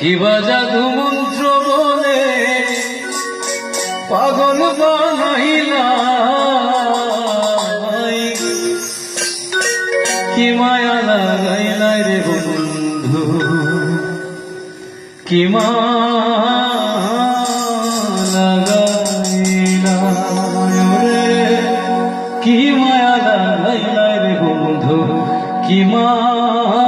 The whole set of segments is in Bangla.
কি বাজা ধুমন্ত্র বলে পাগল বানাইলা কি মায়া লাগাইলাই রে বন্ধু? কি মায়া কি মায়া লাগাইলাই রে বন্ধু? কি মায়া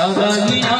想和你闹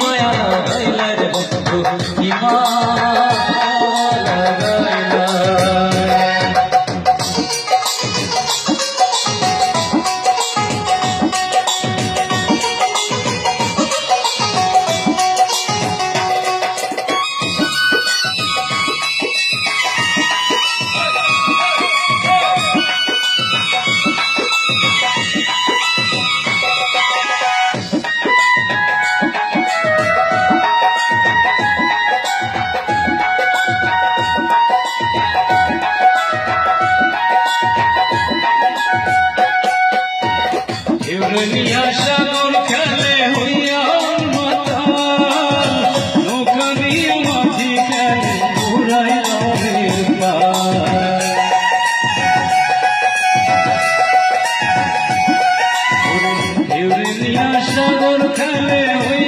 我要的 নিয়া সাগর খেলে হইয়া মাতা নৌকা নিয়া মাঝি খেলে ঘুরাইয়া নিয়া সাগর খেলে হইয়া